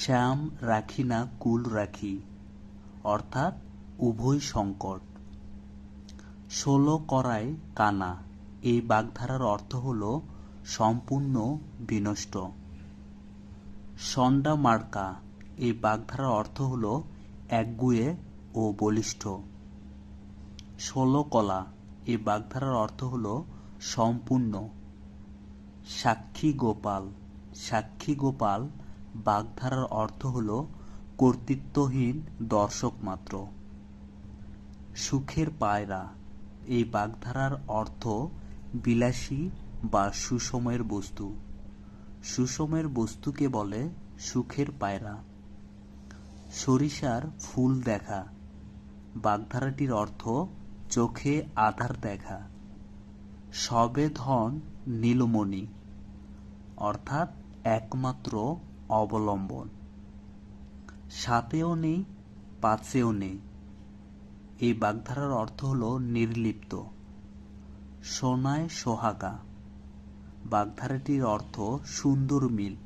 শ্যাম রাখি না কুল রাখি, অর্থাৎ উভয় সংকট। ষোলো করায় কানা, এই বাগধারার অর্থ হল সম্পূর্ণ বিনষ্ট। সন্ডা মার্কা, এই বাগধারার অর্থ হল একগুয়ে ও বলিষ্ঠ। ষোলো কলা, এই বাগধারার অর্থ হল সম্পূর্ণ। সাক্ষী গোপাল সাক্ষী গোপাল বাগধারার অর্থ হল কর্তৃত্বহীন দর্শক মাত্র। সুখের পায়রা। এই বাগধারার অর্থ বিলাসী বা সুসময়ের বস্তু। সুসময়ের বস্তুকে বলে সুখের পায়রা। সরিষার ফুল দেখা। বাগধারাটির অর্থ চোখে আধার দেখা। সবে ধন নীলমণি। অর্থাৎ একমাত্র অবলম্বন। সাতেও নেই, পাঁচেও নেই। এই বাগধারার অর্থ হল নির্লিপ্ত। সোনায় সোহাগা। বাগধারাটির অর্থ সুন্দর মিল।